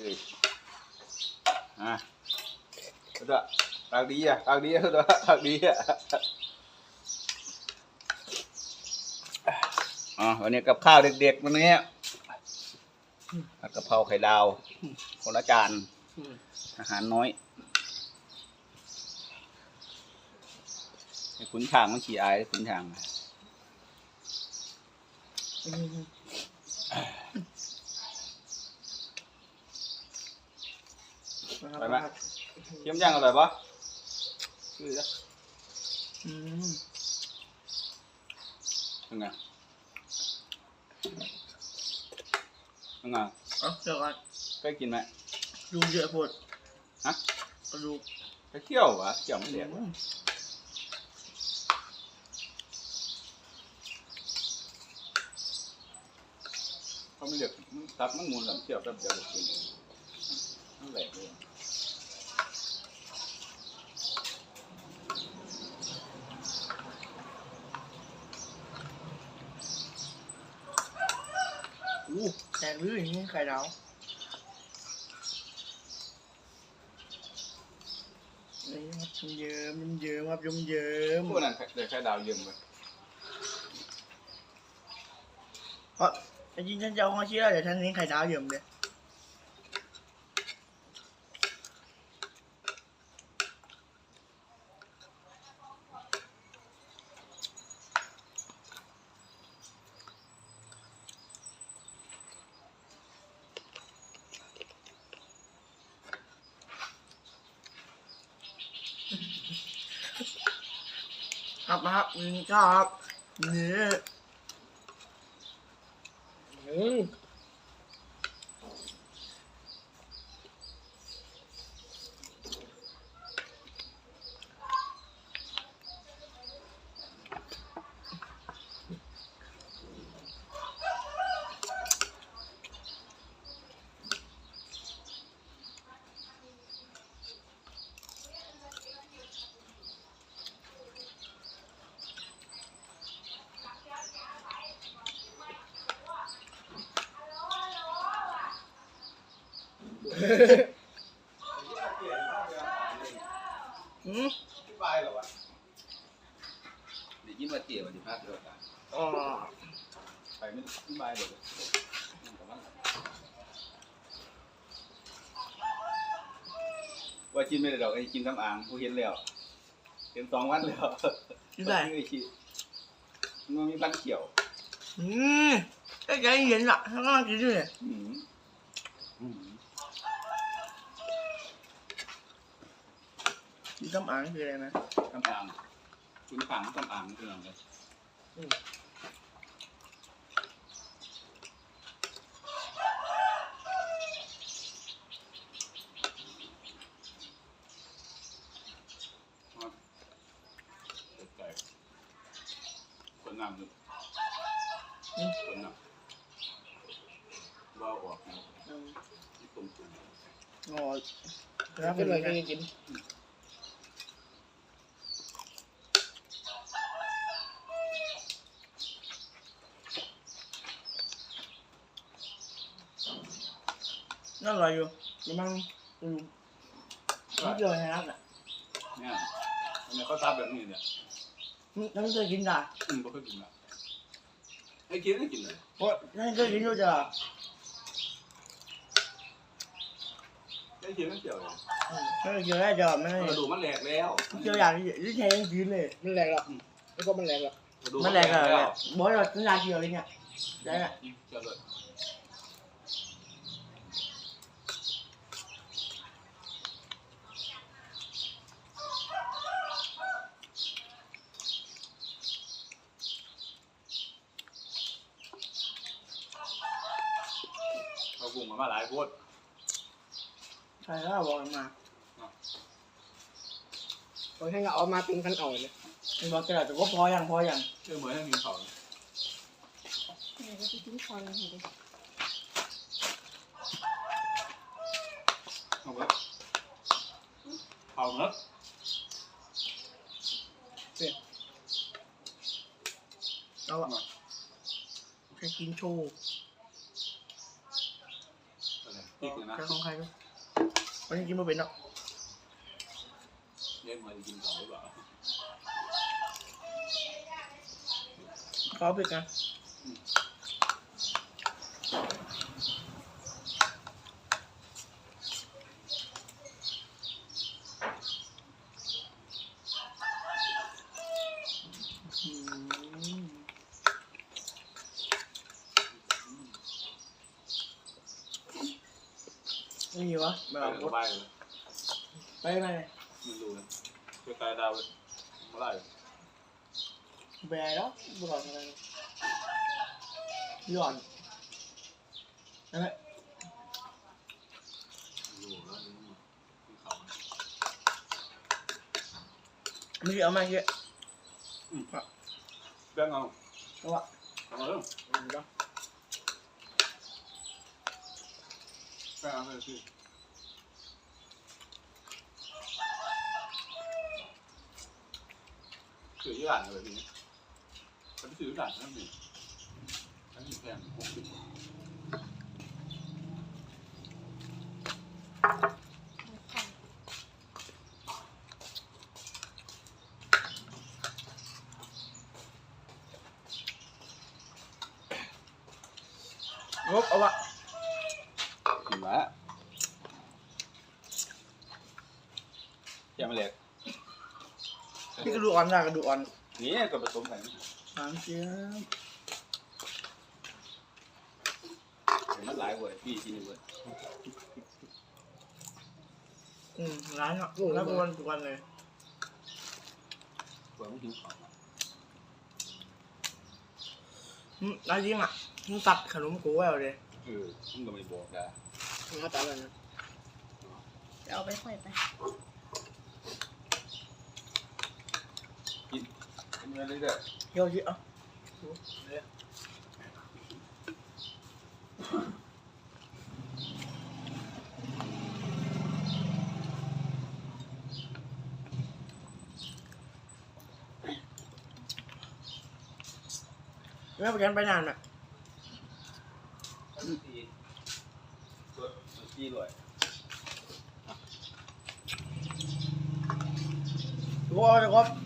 เอ้ยอะตัวปากดีอะปากดีอะตัวปากดีอะอ๋อวันนี้กับข้าวเด็กๆวันนี้ผัดกะเพราไข่ดาว คนละจาน อาหารน้อยขุนช้างมันขี้อายไอ้ขุนช้าง ไปไหมเทียมย่างอร่อยปะคือจะอืมยังไงยังไงเอาเดี๋ยวก่อนเคยกินไหมดูเยอะโพดฮะกระดูกเคยเที่ยวเหรอเที่ยวไม่เรียกอืมเขาไม่เรียกมันตับมันมูลหลังเที่ยวแป๊บเดียวก็กินนั่นแหละเลย แตกลื้ออย่างนี้ไข่ดาวนี่ครับเยิ้มเยิ้มครับเยิ้มเยิ้มพวกนั้นเดี๋ยวแค่ดาวเยี่ยมไปเพราะจริงๆฉันจะเอาข้าวเชี่ยวเดี๋ยวฉันนี้ไข่ดาวเยิ้มเลย ครับนะครับนี่ก็ครับเนื้อ อืม อืมที่บายเหรอวะเดี๋ยวยิ้มมาเจี๋ยววันที่พักเดียวกันอ๋อไปไม่ที่บายเลยนั่นกับมันว่ากินไม่ได้ดอกไอ้กินทำอ่างผู้เห็นแล้วเห็นสองวันแล้วที่ไหนไอ้ชีมันมีพันเขียว อืมใกล้ๆเย็นละข้างล่างกินด้วยเนี่ยอืมอืม นต้มอ่างคืออะไรนะทำอ่างคุณฝังทำอ่างคืออะไรใจคนงามอยู่คนงามว่าออกนะที่ตรงจุดงอรับเป็นไรก็ยังกิน น่าอร่อยอยู่กำลังอืมไม่เจอนะครับอะเนี่ยเนี่ยเขาทำแบบนี้เนี่ยอืมฉันไม่เคยกินจ้ะอืมบ่เคยกินละให้กินให้กินเลยเพราะฉันเคยกินด้วยจ้ะให้กินไม่เกี่ยวเลยอืมฉันเคยกินได้จ้ะไม่ได้กระดูกมันแหลกแล้วเกี่ยวอย่างที่แท้ยังกินเลยมันแรงหรอกแล้วก็มันแรงหรอกกระดูกมันแรงอะเนี่ยบอกว่าฉันอยากกินอะไรเนี่ยได้อะเกี่ยวเลย กุ้งมามาหลายโพดใครก็บอกมาตอนให้เราเอามาเป็นขั้นอ่อนเลยไอ้บอกแกแต่ก็พออย่างพออย่างเชื่อเหมือนให้กินเขาเดี๋ยวจะกินข้าเลยค่ะเอาไว้เอาเนอะเราอะแค่กินโชว์ อะไรพริกเลยนะแค่ของใครด้วยวันนี้กินมาเป็นเนาะเรียกมากินเขาหรือเปล่าขอเผ็ดกันอืม ไม่มีวะไปไม่เอาสบายเลยไปไหนไม่รู้เลยไปตายดาวเลยเมื่อไหร่ไปไหนแล้วบุหรี่อะไรหย่อนนั่นแหละรู้แล้วนี่เขาไม่เอามาเยอะเรื่องเอาเพราะว่าเอาเรื่องอื สื่องเอาเลยคือซื้อยี่ห้ออะไรนี่เขาไปซื้อยี่ห้อนั่นนี่นั่นนี่แพงหกสิบงบเอาวะ กินละแกมาเล็กพี่กระดูกอ่อนได้กระดูกอ่อนนี่ก็ผสมกันสามเชียบเห็นมันหลายเว้ยพี่กินเว้ยอืมร้านอะแล้วทุกวันทุกวันเลยเว้ยมันหิวของอืมร้านจริงอะมึงตัดขนมกูไว้เอาเลยเออมึงก็ไม่บอกได้ เขาตามแล้วนะเอาไปค่อยไปกินกินไปเรื่อยเที่ยวชิอะไม่ไปกันไปนานอะ ๆทีตัวขี้